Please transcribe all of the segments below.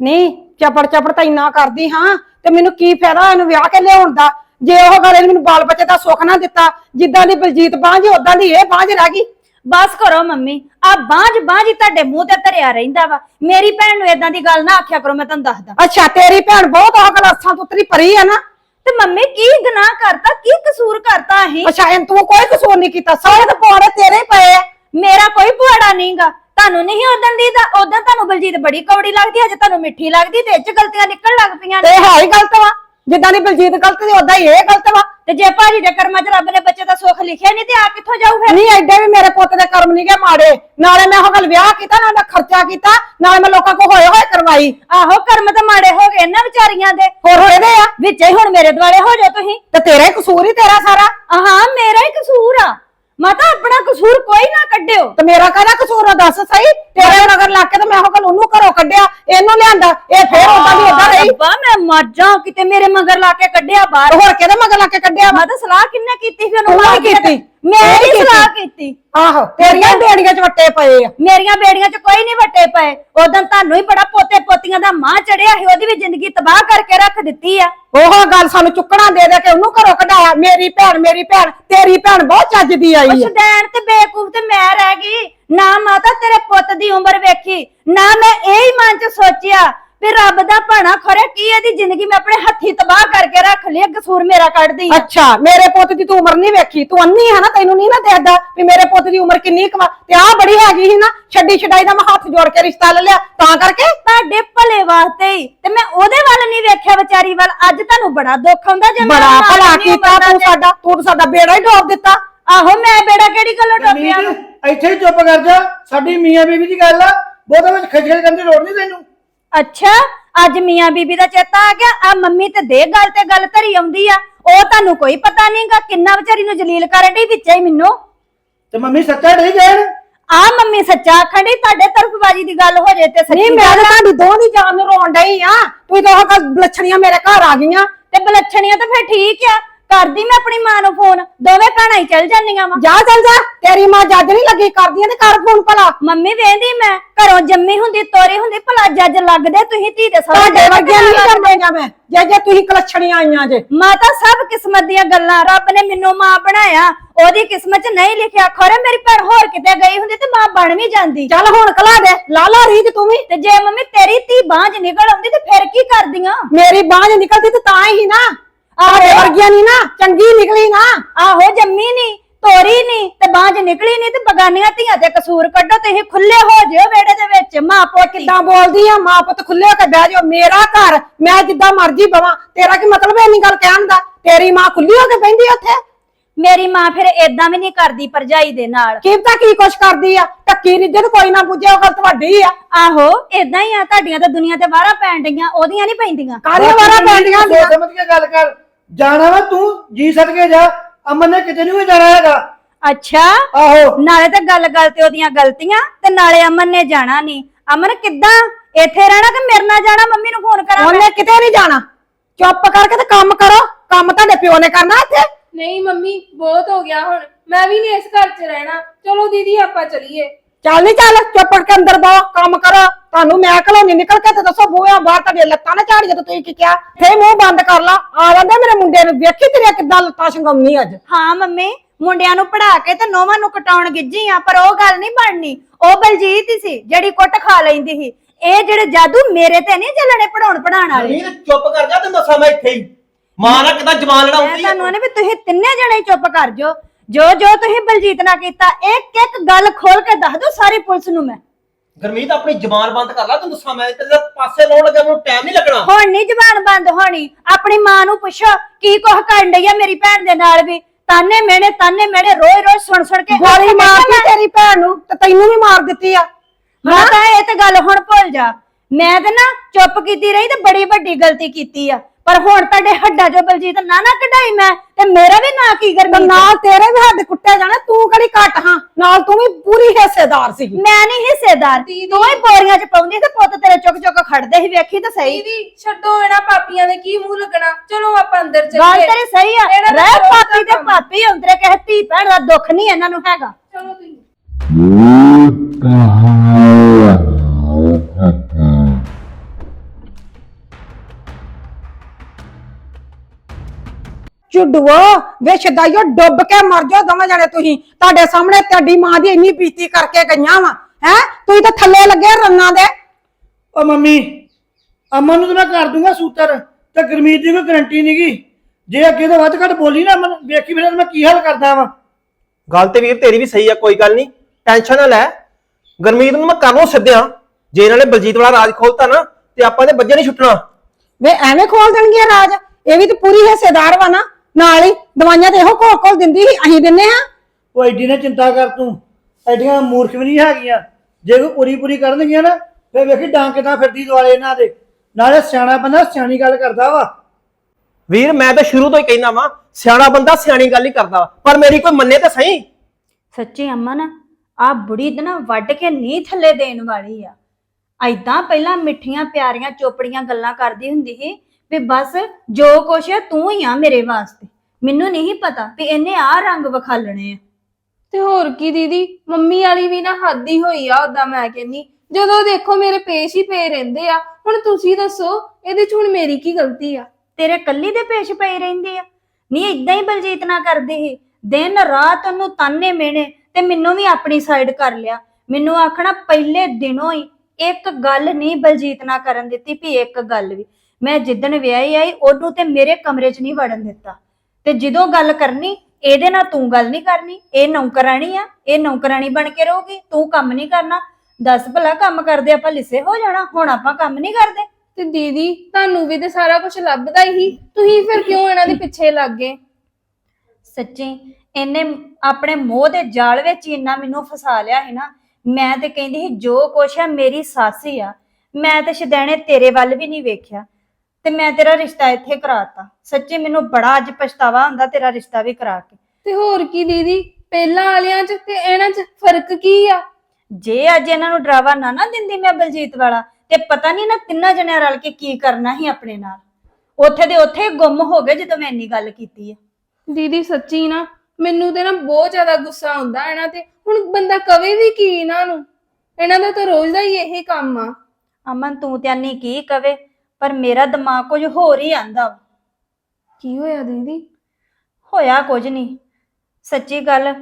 ਨਹੀਂ ਚਪੜ ਚਪੜ ਤਾਂ ਇੰਨਾ ਕਰਦੀ ਹਾਂ ਤੇ ਮੈਨੂੰ ਕੀ ਫਾਇਦਾ ਇਹਨੂੰ ਵਿਆਹ ਕੇ ਲਿਆਉਣ ਦਾ? ਜੇ ਉਹ ਗੱਲ ਇਹਨੇ ਮੈਨੂੰ ਬਾਲ ਬੱਚੇ ਦਾ ਸੁੱਖ ਨਾ ਦਿੱਤਾ ਜਿੱਦਾਂ ਦੀ ਬਲਜੀਤ ਬਾਂਝ ਉਦਾਂ ਦੀ ਇਹ ਬਾਂਝ ਰਹਿ ਗਈ। ਬਸ ਕਰੋ ਮੰਮੀ ਆ ਬਾਂਝ ਬਾਂਝ ਹੀ ਤੁਹਾਡੇ ਮੂੰਹ ਤੇ ਧਰਿਆ ਰਹਿੰਦਾ ਵਾ। ਮੇਰੀ ਭੈਣ ਨੂੰ ਏਦਾਂ ਦੀ ਗੱਲ ਨਾ ਆਖਿਆ ਕਰੋ ਮੈਂ ਤੁਹਾਨੂੰ ਦੱਸਦਾ। ਅੱਛਾ ਤੇਰੀ ਭੈਣ ਬਹੁਤ ਉਹ ਗਲਾਸਾਂ ਤੋਂ ਉਤਰੀ ਪਰੀ ਆ ਨਾ। ਤੇ ਮੰਮੀ ਕੀ ਗੁਨਾਹ ਕਰਤਾ ਕੀ ਕਸੂਰ ਕਰਤਾ ਅਸੀਂ? ਅੱਛਾ ਇਹ ਤੂੰ ਕੋਈ ਕਸੂਰ ਨਹੀਂ ਕੀਤਾ ਸਾਰੇ ਤਾਂ ਪੌੜੇ ਤੇਰੇ ਹੀ ਪਏ ਆ। ਮੇਰਾ ਕੋਈ ਪੁਆੜਾ ਨਹੀਂਗਾ ਤੁਹਾਨੂੰ ਨਹੀਂ ਉਦੋਂ ਦੀ ਤਾਂ ਉਦੋਂ ਤੁਹਾਨੂੰ ਬਲਜੀਤ ਬੜੀ ਕੌੜੀ ਲੱਗਦੀ ਅਜੇ ਤੁਹਾਨੂੰ ਮਿੱਠੀ ਲੱਗਦੀ ਤੇ ਇਹ ਚ ਗਲਤੀਆਂ ਨਿਕਲਣ ਲੱਗ ਪਈਆਂ ਤੇ ਨੇ ਹੈ ਹੀ ਗਲਤ ਵਾ। ਜਿੱਦਾਂ ਦੀ ਬਲਜੀਤ ਗਲਤ ਸੀ ਉਦਾਂ ਹੀ ਇਹ ਗਲਤ ਵਾ। ਤੇ ਜੇ ਭਾਜੀ ਦੇ ਕਰਮਾਂ 'ਚ ਰੱਬ ਨੇ ਬੱਚੇ ਦਾ ਸੁੱਖ ਲਿਖਿਆ ਨਹੀਂ ਤੇ ਆ ਕਿੱਥੋਂ ਜਾਊ ਫਿਰ? ਨਹੀਂ ਐਡੇ ਵੀ ਮੇਰੇ ਪੁੱਤ ਦੇ ਕਰਮ ਨਹੀਂ ਗਏ ਮਾੜੇ। ਨਾਲੇ ਮੈਂ ਉਹ ਗੱਲ ਵਿਆਹ ਕੀਤਾ ਨਾਲੇ ਮੈਂ ਖਰਚਾ ਕੀਤਾ ਨਾਲੇ ਮੈਂ ਲੋਕਾਂ ਕੋ ਹੋਏ ਹੋਏ ਕਰਵਾਈ। ਆਹੋ ਕਰਮ ਤਾਂ ਮਾੜੇ ਹੋ ਗਏ ਨਾ ਵਿਚਾਰੀਆਂ ਦੇ। ਹੋਰ ਹੋਏ ਦੇ ਆ? ਵਿੱਚ ਹੀ ਹੁਣ ਮੇਰੇ ਦੁਆਲੇ ਹੋ ਜਾਓ ਤੁਸੀਂ। ਤੇ ਤੇਰਾ ਹੀ ਕਸੂਰ ਹੀ ਤੇਰਾ ਸਾਰਾ। ਹਾਂ ਮੇਰਾ ਹੀ ਕਸੂਰ ਆ। ਮਾਤਾ ਆਪਣਾ ਕਸੂਰ ਕੋਈ ਨਾ ਕੱਢਿਓ। ਤੇ ਮੇਰਾ ਕਾਹਦਾ ਕਸੂਰ ਆ? ਦੱਸ ਸਹੀ? ਤੇਰੇ ਨਗਰ ਲੱਗ ਕੇ ਤੇ ਮੈਂ ਉਹ ਗੱਲ ਉਹਨੂੰ ਘਰੋਂ ਕੱਢਿਆ ਇਹਨੂੰ ਲਿਆਂਦਾ ਇਹ ਫੇਰ ਉਦਾਂ ਦੀ ਉਦਾਂ ਰਹੀ। ਰੱਬਾ ਮੈਂ ਮਰ ਜਾ ਕਿਤੇ ਮੇਰੇ ਮਗਰ ਲਾ ਕੇ ਕੱਢਿਆ ਬਾਹਰ। ਹੋਰ ਕਿਹਦੇ ਮਗਰ ਲੱਗ ਕੇ ਕੱਢਿਆ? ਵਾ ਮੈਂ ਤਾਂ ਸਲਾਹ ਕਿੰਨੇ ਕੀਤੀ ਫਿਰ ਤੂੰ ਉਹਨੂੰ ਹੀ ਕੀਤੀ। ਮੈਂ। ਸਲਾਹ ਕੀਤੀ। ਆਹੋ ਤੇਰੀਆਂ ਬੇੜੀਆਂ ਚ ਵੱਟੇ ਪਏ ਆ। ਮੇਰੀਆਂ ਬੇੜੀਆਂ 'ਚ ਕੋਈ ਨਹੀਂ ਵੱਟੇ ਪਏ। ਉਦੋਂ ਤੁਹਾਨੂੰ ਹੀ ਬੜਾ ਪੋਤੇ ਪੋਤੀਆਂ ਦਾ ਮਾਂ ਚੜਿਆ ਸੀ ਉਹਦੀ ਵੀ ਜ਼ਿੰਦਗੀ ਤਬਾਹ ਕਰਕੇ ਰੱਖ ਦਿੱਤੀ ਆ। ਉਹ ਗੱਲ ਸਾਨੂੰ ਚੁੱਕਣਾ ਦੇ ਦੇ ਕੇ ਉਹਨੂੰ ਘਰੋਂ ਕਢਾਇਆ। ਮੇਰੀ ਭੈਣ ਮੇਰੀ ਭੈਣ ਤੇਰੀ ਭੈਣ ਬਹੁਤ ਚੱਜ ਦੀ ਆਈ ਉਸ ਆ। ਦੇਣ ਤੇ ਬੇਕੂਫ ਤੇ ਮੈਂ ਰਹਿ ਗਈ। ਨਾ ਮਾਤਾ ਤੇਰੇ ਪੁੱਤ ਦੀ ਉਮਰ ਵੇਖੀ ਨਾ ਮੈਂ ਇਹ ਹੀ ਮਨ 'ਚ ਸੋਚਿਆ ਵੀ ਰੱਬ ਦਾ ਭਾਣਾ ਖਰੇ ਕੀ ਇਹਦੀ ਜ਼ਿੰਦਗੀ ਮੈਂ ਆਪਣੇ ਹੱਥੀ ਤਬਾਹ ਕਰਕੇ ਰੱਖ ਲਈ ਕਸੂਰ ਮੇਰਾ ਕੱਢਦੀ ਆ। ਅੱਛਾ ਮੇਰੇ ਪੁੱਤ ਦੀ ਤੂੰ ਉਮਰ ਨਹੀਂ ਵੇਖੀ ਤੂੰ ਅੰਨੀ ਹੈ ਨਾ ਤੈਨੂੰ ਨਹੀਂ ਨਾ ਦੇਖਦਾ ਵੀ ਮੇਰੇ ਪੁੱਤ ਦੀ ਉਮਰ ਕਿੰਨੀ ਕੁ ਵਾ। ਤੇ ਆਹ ਬੜੀ ਹੈਗੀ ਸੀ ਨਾ ਛੱਡੀ ਛਡਾਈ ਦਾ ਮੈਂ ਹੱਥ ਜੋੜ ਕੇ ਰਿਸ਼ਤਾ ਲੈ ਲਿਆ ਤਾਂ ਕਰਕੇ? ਤੁਹਾਡੇ ਭਲੇ ਵਾਸਤੇ ਹੀ ਤੇ ਮੈਂ ਉਹਦੇ ਵੱਲ ਨਹੀਂ ਵੇਖਿਆ ਵਿਚਾਰੀ ਵੱਲ। ਅੱਜ ਤੁਹਾਨੂੰ ਬੜਾ ਦੁੱਖ ਆਉਂਦਾ ਜੇ ਮੈਂ ਬੜਾ ਮਾਂ ਭਲਾ ਨਹੀਂ ਕੀਤਾ ਉਮਰ ਤੂੰ ਤੇ- ਸਾਡਾ ਤੂੰ ਤਾਂ ਸਾਡਾ ਬੇੜਾ ਹੀ ਡੋਬ ਦਿੱਤਾ। ਆਹੋ ਮੈਂ ਬੇੜਾ ਕਿਹੜੀ ਗੱਲੋਂ ਟੋਪਿਆ ਇੱਥੇ ਹੀ ਚੁੱਪ ਕਰ ਜਾ ਸਾਡੀ ਮੀਆਂ ਬੀਬੀ ਦੀ ਗੱਲ ਆ ਬਹੁਤਾ ਵਿੱਚ ਖਿਜਲ ਕਰਨ ਦੀ ਲੋੜ ਨਹੀਂ ਤੈਨੂੰ। ਅੱਛਾ ਅੱਜ ਮੀਆਂ ਬੀਬੀ ਦਾ ਚੇਤਾ ਆ ਗਿਆ ਆ ਮੰਮੀ ਤੇ ਦੇ ਗੱਲ ਤੇ ਗੱਲ ਧਰੀ ਆਉਂਦੀ ਆ ਉਹ ਤੁਹਾਨੂੰ ਕੋਈ ਪਤਾ ਨਹੀਂਗਾ ਕਿੰਨਾ ਵਿਚਾਰੀ ਨੂੰ ਜਲੀਲ ਕਰਨ ਡਈ ਵਿੱਚੇ ਹੀ ਮੈਨੂੰ। ਤੇ ਮੰਮੀ ਸੱਚਾ ਨਹੀਂ ਜਾਣ? ਆ ਮੰਮੀ ਸੱਚਾ ਆਖਣ ਡਈ ਤੁਹਾਡੇ ਤਰਫਬਾਜੀ ਦੀ ਗੱਲ ਹੋ ਜੇ ਤੇ ਸੱਚੀ ਨਹੀਂ ਮੈਂ ਤਾਂ ਤੁਹਾਡੀ ਦੋਹਾਂ ਦੀ ਜਾਨ ਨੂੰ ਰੋਣ ਡਈ ਆ। ਤੂੰ ਤਾਂ ਉਹ ਲੱਛਣੀਆਂ ਮੇਰੇ ਘਰ ਆ ਗਈਆਂ। ਤੇ ਬਲੱਛਣੀਆਂ ਤਾਂ ਫਿਰ ਠੀਕ ਆ। ਕਰਦੀ ਮੈਂ ਆਪਣੀ ਮਾਂ ਨੂੰ ਫੋਨ? ਦੋਵੇਂ ਭੈਣਾਂ ਹੀ ਚੱਲ ਜਾਂਦੀਆਂ ਵਾ। ਜਾ ਚੱਲ ਜਾ। ਤੇਰੀ ਮਾਂ ਜੱਜ ਨਹੀਂ ਲੱਗੀ ਕਰਦੀਆਂ ਤੇ ਕਰ ਫੋਨ ਭਲਾ। ਮੰਮੀ ਵੇਂਦੀ ਮੈਂ ਘਰੋਂ ਜੰਮੀ ਹੁੰਦੀ ਤੋਰੀ ਹੁੰਦੀ ਭਲਾ ਜੱਜ ਲੱਗਦੇ ਤੁਸੀਂ ਧੀ ਦੇ ਸਹੁਰੇ ਤੁਹਾਡੇ ਵਰਗੀਆਂ ਨਹੀਂ ਕਿੱਦਾਂ ਕਰਦੇਗਾ ਮੈਂ। ਜੇ ਜੇ ਤੁਸੀਂ ਕਲੱਛਣੀਆਂ ਆਈਆਂ ਜੇ। ਮਾਤਾ ਸਭ ਕਿਸਮਤ ਦੀਆਂ ਗੱਲਾਂ ਰੱਬ ਨੇ ਮੈਨੂੰ ਮਾਂ ਬਣਾਇਆ। ਉਹਦੀ ਕਿਸਮਤ 'ਚ ਨਹੀਂ ਲਿਖਿਆ। ਖਰੇ ਮੇਰੀ ਭੈਣ ਹੋਰ ਕਿਤੇ ਗਈ ਹੁੰਦੀ ਤੇ ਮਾਂ ਬਣ ਵੀ ਜਾਂਦੀ। ਚੱਲ ਹੁਣ ਕਲਾ ਦੇ। ਲਾਲਾ ਰੀਤ ਤੂੰ ਵੀ। ਤੇ ਜੇ ਮੰਮੀ ਤੇਰੀ ਧੀ ਬਾਂਝ ਨਿਕਲ ਆਉਂਦੀ ਤੇ ਫਿਰ ਕੀ ਕਰਦੀਆਂ? ਮੇਰੀ ਬਾਂਝ ਨਿਕਲਦੀ ਤੇ ਤਾਂ ਹੀ ਨਾ। ਤੁਹਾਡੇ ਵਰਗੀਆਂ ਨਹੀਂ ਨਾ ਚੰਗੀ ਨਿਕਲੀ ਨਾ। ਆਹੋ ਜੰਮੀ ਨਹੀਂ ਤੋਰੀ ਨਹੀਂ ਤੇ ਬਾਂਝ ਨਿਕਲੀ ਨਹੀਂ ਤੇ ਬਗਾਨੀਆਂ ਧੀਆਂ ਤੇ ਕਸੂਰ ਕੱਢੋ ਤੁਸੀਂ ਖੁੱਲੇ ਹੋ ਜਿਓ ਵਿਹੜੇ ਦੇ ਵਿੱਚ। ਮਾਂ ਪੁੱਤ ਕਿੱਦਾਂ ਬੋਲਦੀ ਆ? ਮਾਂ ਪੁੱਤ ਖੁੱਲੇ ਹੋ ਕੇ ਬਹਿ ਜਾਓ। ਮੇਰਾ ਘਰ ਮੈਂ ਜਿੱਦਾਂ ਮਰਜ਼ੀ ਬਵਾਂ। ਤੇਰਾ ਕੀ ਮਤਲਬ ਹੈ ਇੰਨੀ ਗੱਲ ਕਹਿਣ ਦਾ? ਤੇਰੀ ਮਾਂ ਖੁੱਲੀ ਹੋ ਕੇ ਬਹਿੰਦੀ ਉੱਥੇ? ਮੇਰੀ ਮਾਂ ਫਿਰ ਏਦਾਂ ਵੀ ਨਹੀਂ ਕਰਦੀ ਪਰਜਾਈ ਦੇ ਨਾਲ। ਕੀ ਪਤਾ ਕੀ ਕੁਛ ਕਰਦੀ ਆ? ਟੱਕੀ ਰਿੱਜਤ ਕੋਈ ਨਾ ਪੁੱਜੇ ਉਹ ਗੱਲ ਤੁਹਾਡੀ ਆ। ਆਹੋ ਏਦਾਂ ਹੀ ਆ ਤੁਹਾਡੀਆਂ ਤਾਂ ਦੁਨੀਆ ਤੇ ਵਾਰਾ ਪੈਣ ਡਈਆਂ ਉਹਦੀਆਂ ਨਹੀਂ ਪੈਂਦੀਆਂ। ਕਾਹਦੀਆਂ ਵਾਰਾਂ ਪੈਂਦੀਆਂ ਸੋਚ ਸਮਝ ਕੇ ਗੱਲ ਕਰ। ਜਾਣਾ ਵਾ ਤੂੰ ਜੀ ਸਦਕੇ ਜਾ। ਅਮਨ ਨੇ ਕਿਤੇ ਨਹੀਂ ਜਾਣਾ ਹੈਗਾ। ਅੱਛਾ ਆਹੋ। ਨਾਲੇ ਤਾਂ ਗੱਲ ਗੱਲ ਤੇ ਉਹਦੀਆਂ ਗਲਤੀਆਂ ਤੇ ਨਾਲੇ ਅਮਨ ਨੇ ਜਾਣਾ ਨਹੀਂ। ਅਮਨ ਕਿੱਦਾਂ? ਇੱਥੇ ਰਹਿਣਾ ਕਿ ਮੇਰੇ ਨਾਲ ਜਾਣਾ ਮੰਮੀ ਨੂੰ ਫੋਨ ਕਰਾਂ ਮੈਂ? ਉਹਨੇ ਕਿਤੇ ਨਹੀਂ ਜਾਣਾ? ਚੁੱਪ ਕਰਕੇ ਤੇ ਕੰਮ ਕਰੋ। ਕੰਮ ਤੁਹਾਡੇ ਪਿਓ ਨੇ ਕਰਨਾ ਇੱਥੇ। ਨਹੀਂ ਮੰਮੀ ਬਹੁਤ ਹੋ ਗਿਆ ਹੁਣ। ਮੈਂ ਵੀ ਨਹੀਂ ਇਸ ਘਰ 'ਚ ਰਹਿਣਾ। ਚਲੋ ਦੀਦੀ ਆਪਾਂ ਚਲੀਏ। ਚੱਲ ਨਹੀਂ ਚੱਲ ਚੁੱਪ ਕਰਕੇ ਅੰਦਰ ਬਾਹੋ ਕੰਮ ਕਰੋ। ਤੁਹਾਨੂੰ ਮੈਂ ਘਲੋਂ ਨਿਕਲ ਕੇ ਤੇ ਦੱਸੋ ਬੂਹੇ ਬਾਹਰ ਤੁਹਾਡੇ ਲੱਤਾਂ ਨਾ ਝਾੜ ਜਦੋਂ ਤੁਸੀਂ ਕੀ ਕਿਹਾ? ਫੇ ਮੂੰਹ ਬੰਦ ਕਰ ਲਾ। ਆ ਲੈਂਦਾ ਮੇਰੇ ਮੁੰਡੇ ਨੂੰ ਵੇਖੀ ਤੇਰੀਆਂ ਕਿੱਦਾਂ ਲੱਤਾਂ ਸ਼ੰਗਾਉਣੀ ਅੱਜ। ਹਾਂ ਮੰਮੀ ਮੁੰਡਿਆਂ ਨੂੰ ਪੜਾ ਕੇ ਤੇ ਨੋਵਾਂ ਨੂੰ ਕਟਾਉਣ ਗਿੱਜੀ ਆ ਪਰ ਉਹ ਗੱਲ ਨਹੀਂ ਬਣਨੀ। ਉਹ ਬਲਜੀਤ ਹੀ ਸੀ ਜਿਹੜੀ ਕੁੱਟ ਖਾ ਲੈਂਦੀ ਸੀ। ਇਹ ਜਿਹੜੇ ਜਾਦੂ ਮੇਰੇ ਤੇ ਨਹੀਂ ਚੱਲਣੇ ਪੜਾਉਣ ਪੜਾਉਣ ਵਾਲੇ। ਨੀਤ ਚੁੱਪ ਕਰ ਜਾ ਤੈਨੂੰ ਦੱਸਾਂ ਮੈਂ ਇੱਥੇ ਹੀ। ਮਾਂ ਨਾਲ ਕਿਦਾਂ ਜਮਾਨ ਮੈਂ ਲੜਾਉਂਦੀ ਤੁਹਾਨੂੰ ਆਨੇ ਵੀ ਤੁਸੀਂ ਤਿੰਨੇ ਜਣੇ ਹੀ ਚੁੱਪ ਕਰ ਜੋ ਜੋ ਜੋ ਤੁਸੀਂ ਬਲਜੀਤ ਨਾਲ ਕੀਤਾ ਇੱਕ ਇੱਕ ਗੱਲ ਖੋਲ ਕੇ ਦੱਸ ਦਿਓ ਸਾਰੀ ਪੁਲਿਸ ਨੂੰ ਮੈਂ। ਗਰਮੀਤ ਆਪਣੀ ਜਮਾਨ ਬੰਦ ਕਰ ਲੈ ਤੈਨੂੰ ਦੱਸਾਂ ਮੈਂ ਤੇਰੇ ਪਾਸੇ ਲਾਉਣ ਲੱਗਾ ਮੈਨੂੰ ਟਾਈਮ ਨਹੀਂ ਲੱਗਣਾ। ਹੁਣ ਨਹੀਂ ਜ਼ਬਾਨ ਬੰਦ ਹੋਣੀ ਆਪਣੀ ਮਾਂ ਨੂੰ ਪੁੱਛੋ ਕੀ ਕੁਝ ਕਰਨ ਡਈ ਆ ਮੇਰੀ ਭੈਣ ਦੇ ਨਾਲ ਵੀ। ਤਾਨੇ ਮੇਣੇ ਤਾਨੇ ਮੇਣੇ ਰੋਜ਼ ਰੋਜ਼ ਸੁਣ ਸੁਣ ਕੇ ਗੋਲੀ ਮਾਰਤੀ ਤੇਰੀ ਭੈਣ ਨੂੰ ਤੇ ਤੈਨੂੰ ਵੀ ਮਾਰ ਦਿੱਤੀ ਆ। ਮੈਂ ਤਾਂ ਇਹ ਤੇ ਗੱਲ ਹੁਣ ਭੁੱਲ ਜਾ। ਮੈਂ ਤੇ ਨਾ ਚੁੱਪ ਕੀਤੀ ਰਹੀ ਤੇ ਬੜੀ ਵੱਡੀ ਗਲਤੀ ਕੀਤੀ ਆ। ਪਰ ਹੁਣ ਤੁਹਾਡੇ ਹੱਡਾਂ ਚੋਂ ਬਲਜੀਤ ਨਾ ਨਾ ਕਢਾਈ ਮੈਂ ਤੇ ਮੇਰਾ ਵੀ ਨਾਂ ਕੀ ਤੇ ਕਰਨੀ ਨਾਲ ਤੇਰੇ ਵੀ ਹੱਡ ਕੁੱਟੇ ਜਾਣੇ ਤੂੰ ਕਿਹੜੀ ਘੱਟ ਹਾਂ? ਨਾਲ ਤੂੰ ਵੀ ਪੂਰੀ ਹਿੱਸੇਦਾਰ ਸੀ। ਮੈਂ ਨਹੀਂ ਹਿੱਸੇਦਾਰ। ਤੂੰ ਹੀ ਬੋਰੀਆਂ ਚ ਪਾਉਂਦੀ ਤੇ ਪੁੱਤ ਤੇਰੇ ਚੁੱਕ ਚੁੱਕ ਖੜਦੇ ਸੀ ਵੇਖੀ ਤਾਂ ਸਹੀ। ਦੀਦੀ ਛੱਡੋ ਇਹਨਾਂ ਪਾਪੀਆਂ ਦੇ ਕੀ ਮੂੰਹ ਲੱਗਣਾ? ਚਲੋ ਆਪਾਂ ਅੰਦਰ ਗੱਲ ਚੱਲੀਏ ਤੇਰੀ ਸਹੀ ਆ। ਇਹਨਾਂ ਦਾ ਰਹਿ ਪਾਪੀ ਤੇ। ਪਾਪੀ ਹੁੰਦਰੇ ਕਹੇ ਧੀ ਭੈਣ ਦਾ ਦੁੱਖ ਨਹੀਂ ਇਹਨਾਂ ਨੂੰ ਹੈਗਾ। ਚਲੋ ਤੁਸੀਂ ਝੁੱਡੂਓ ਵੇ ਸ਼ਦਾਈਓ ਡੁੱਬ ਕੇ ਮਰ ਜਾਓ ਦੋਵੇਂ ਜਣੇ ਤੁਸੀਂ। ਤੁਹਾਡੇ ਸਾਹਮਣੇ ਤੁਹਾਡੀ ਮਾਂ ਦੀ ਇੰਨੀ ਬੀਤੀ ਕਰਕੇ ਗਈਆਂ ਵਾ ਹੈ? ਤੁਸੀਂ ਤਾਂ ਥੱਲੇ ਲੱਗੇ ਰੰਨਾਂ ਦੇ। ਓ ਮੰਮੀ ਅਮਨ ਨੂੰ ਤਾਂ ਮੈਂ ਕਰ ਦੂੰਗਾ ਸੂਤਰ ਤੇ ਗੁਰਮੀਤ ਦੀ ਕੋਈ ਗਰੰਟੀ ਨਹੀਂਗੀ ਜੇ ਅੱਗੇ ਤੋਂ ਵੱਧ ਘੱਟ ਬੋਲੀ ਨਾ ਅਮਨ ਵੇਖੀ ਫਿਰ ਮੈਂ ਕੀ ਹੱਲ ਕਰਦਾ ਵਾਂ। ਗੱਲ ਤੇ ਵੀਰ ਤੇਰੀ ਵੀ ਸਹੀ ਆ ਕੋਈ ਗੱਲ ਨਹੀਂ ਟੈਨਸ਼ਨ ਨਾ ਲੈ। ਗਰਮੀਤ ਨੂੰ ਮੈਂ ਕਰ ਲਵਾਂ ਸਿੱਧਿਆਂ। ਜੇ ਇਹਨਾਂ ਨੇ ਬਲਜੀਤ ਵਾਲਾ ਰਾਜ ਖੋਲਤਾ ਨਾ ਤੇ ਆਪਾਂ ਨੇ ਬੱਜੇ ਨਹੀਂ ਛੁੱਟਣਾ। ਵੇ ਐਵੇਂ ਖੋਲ ਦੇਣਗੇ ਰਾਜ। ਇਹ ਵੀ ਤਾਂ ਪੂਰੀ ਹਿੱਸੇਦਾਰ ਵਾ ਨਾ। ਨਾਲ ਹੀ ਦਵਾਈਆਂ ਤੇ ਇਹੋ ਕੋਲ ਕੋਲ ਦਿੰਦੀ ਸੀ ਅਸੀਂ ਦਿੰਨੇ ਆ ਉਹ ਐਡੀ ਨਾ ਚਿੰਤਾ ਕਰ ਤੂੰ ਐਡੀਆਂ ਮੂਰਖ ਵੀ ਨਹੀਂ ਹੈਗੀਆਂ। ਜੇ ਕੋਈ ਪੂਰੀ ਪੂਰੀ ਕਰਨਗੀਆਂ ਨਾ ਫਿਰ ਵੇਖੀ ਡਾਂਗ ਕਿਦਾਂ ਫਿਰਦੀ ਦੁਆਲੇ ਇਹਨਾਂ ਦੇ। ਨਾਲੇ ਸਿਆਣਾ ਬੰਦਾ ਸਿਆਣੀ ਗੱਲ ਕਰਦਾ ਵਾ। ਵੀਰ ਮੈਂ ਤਾਂ ਸ਼ੁਰੂ ਤੋਂ ਹੀ ਕਹਿੰਦਾ ਵਾਂ ਸਿਆਣਾ ਬੰਦਾ ਸਿਆਣੀ ਗੱਲ ਹੀ ਕਰਦਾ ਵਾ ਪਰ ਮੇਰੀ ਕੋਈ ਮੰਨੇ ਤਾਂ ਸਹੀ। ਸੱਚੀ ਅਮਨ ਆ ਬੁੜੀ ਤੇ ਨਾ ਵੱਢ ਕੇ ਨੀ ਥੱਲੇ ਦੇਣ ਵਾਲੀ ਆ। ਐਦਾਂ ਪਹਿਲਾਂ ਮਿੱਠੀਆਂ ਪਿਆਰੀਆਂ ਚੋਪੜੀਆਂ ਗੱਲਾਂ ਕਰਦੀ ਹੁੰਦੀ ਸੀ ਵੀ ਬਸ ਜੋ ਕੁਛ ਹੈ ਤੂੰ ਹੀ ਆ ਮੇਰੇ ਵਾਸਤੇ। ਮੈਨੂੰ ਨਹੀਂ ਪਤਾ ਵੀ ਇਹਨੇ ਆ ਰੰਗ ਵਿਖਾਲਣੇ ਆ। ਤੇ ਹੋਰ ਕੀ ਦੀਦੀ ਮੰਮੀ ਵਾਲੀ ਵੀ ਨਾ ਹੱਦ ਹੀ ਹੋਈ ਆ ਉਦਾਂ ਮੈਂ ਕਹਿੰਨੀ। ਜਦੋਂ ਦੇਖੋ ਮੇਰੇ ਪੇਸ਼ ਹੀ ਪਏ ਰਹਿੰਦੇ ਆ ਹੁਣ ਤੁਸੀਂ ਦੱਸੋ ਇਹਦੇ ਚ ਹੁਣ ਮੇਰੀ ਕੀ ਗਲਤੀ ਆ? ਤੇਰੇ ਕੱਲੀ ਦੇ ਪੇਸ਼ ਪਈ ਰਹਿੰਦੀ ਆ। ਨਹੀਂ ਇਦਾਂ ਹੀ ਬਲਜੀਤ ਨਾ ਕਰਦੀ ਸੀ। ਦਿਨ ਰਾਤ ਉਹਨੂੰ ਤਾਨੇ ਮੇਣੇ ਤੇ ਮੈਨੂੰ ਵੀ ਆਪਣੀ ਸਾਈਡ ਕਰ ਲਿਆ। ਮੈਨੂੰ ਆਖਣਾ ਪਹਿਲੇ ਦਿਨੋਂ ਹੀ ਇੱਕ ਗੱਲ ਨਹੀਂ ਬਲਜੀਤ ਨਾ ਕਰਨ ਦਿੱਤੀ ਵੀ ਇੱਕ ਗੱਲ ਵੀ। ਮੈਂ ਜਿੱਦਣ ਵਿਆਹੀ ਆਈ ਉਹਨੂੰ ਤੇ ਮੇਰੇ ਕਮਰੇ 'ਚ ਨਹੀਂ ਵੜਨ ਦਿੱਤਾ। ਤੇ ਜਦੋਂ ਗੱਲ ਕਰਨੀ ਇਹਦੇ ਨਾਲ ਤੂੰ ਗੱਲ ਨਹੀਂ ਕਰਨੀ ਇਹ ਨੌਕਰਾਣੀ ਆ ਇਹ ਨੌਕਰਾਣੀ ਬਣ ਕੇ ਰਹੂਗੀ ਤੂੰ ਕੰਮ ਨਹੀਂ ਕਰਨਾ। ਦੱਸ ਭਲਾ ਕੰਮ ਕਰਦੇ ਆਪਾਂ ਲਿਸੇ ਹੋ ਜਾਣਾ ਹੁਣ ਆਪਾਂ ਕੰਮ ਨਹੀਂ ਕਰਦੇ। ਤੇ ਦੀਦੀ ਤੁਹਾਨੂੰ ਵੀ ਤੇ ਸਾਰਾ ਕੁਝ ਲੱਭਦਾ ਹੀ। ਤੁਸੀਂ ਫਿਰ ਕਿਉਂ ਇਹਨਾਂ ਦੇ ਪਿੱਛੇ ਲੱਗ ਗਏ? ਸੱਚੀ ਇਹਨੇ ਆਪਣੇ ਮੋਹ ਦੇ ਜਾਲ ਵਿੱਚ ਹੀ ਇੰਨਾ ਮੈਨੂੰ ਫਸਾ ਲਿਆ ਹੈ ਨਾ। ਮੈਂ ਤੇ ਕਹਿੰਦੀ ਸੀ ਜੋ ਕੁਛ ਹੈ ਮੇਰੀ ਸੱਸ ਹੀ ਆ। ਮੈਂ ਤੇ ਸ਼ਦੈਣੇ ਤੇਰੇ ਵੱਲ ਵੀ ਨਹੀਂ ਵੇਖਿਆ। ਤੇ ਮੈਂ ਤੇਰਾ ਰਿਸ਼ਤਾ ਇੱਥੇ ਕਰਾਤਾ। ਸੱਚੀ ਮੈਨੂੰ ਬੜਾ ਅੱਜ ਪਛਤਾਵਾ ਹੁੰਦਾ ਤੇਰਾ ਰਿਸ਼ਤਾ ਵੀ ਕਰਾ ਕੇ। ਤੇ ਹੋਰ ਕੀ ਦੀਦੀ? ਪਹਿਲਾਂ ਵਾਲਿਆਂ ਚ ਤੇ ਇਹਨਾਂ ਚ ਫ਼ਰਕ ਕੀ ਆ? ਜੇ ਅੱਜ ਇਹਨਾਂ ਨੂੰ ਡਰਾਵਾ ਨਾ ਨਾ ਦਿੰਦੀ ਮੈਂ ਬਲਜੀਤ ਵਾਲਾ ਤੇ ਪਤਾ ਨਹੀਂ ਨਾ ਤਿੰਨਾਂ ਜਣਿਆਂ ਰਲ ਕੇ ਕੀ ਕਰਨਾ ਸੀ ਆਪਣੇ ਨਾਲ। ਉੱਥੇ ਦੇ ਉੱਥੇ ਗੁੰਮ ਹੋ ਗਏ ਜਦੋਂ ਮੈਂ ਇੰਨੀ ਗੱਲ ਕੀਤੀ ਆ। ਦੀਦੀ ਸੱਚੀ ਨਾ ਮੈਨੂੰ ਤੇ ਨਾ ਬਹੁਤ ਜ਼ਿਆਦਾ ਗੁੱਸਾ ਆਉਂਦਾ ਇਹਨਾਂ ਤੇ। ਹੁਣ ਬੰਦਾ ਕਵੇ ਵੀ ਕੀ ਇਹਨਾਂ ਨੂੰ? ਇਹਨਾਂ ਦਾ ਤਾਂ ਰੋਜ਼ ਦਾ ਹੀ ਇਹੀ ਕੰਮ ਆ। ਅਮਨ ਤੂੰ ਤੇ ਅੰਨੀ ਕੀ ਕਵੇ? ਪਰ ਮੇਰਾ ਦਿਮਾਗ ਕੁਝ ਹੋਰ ਹੀ ਆਂਦਾ ਕੀ ਹੋਇਆ ਦੀਦੀ? ਹੋਇਆ ਕੁਝ ਨਹੀਂ। ਸੱਚੀ ਗੱਲ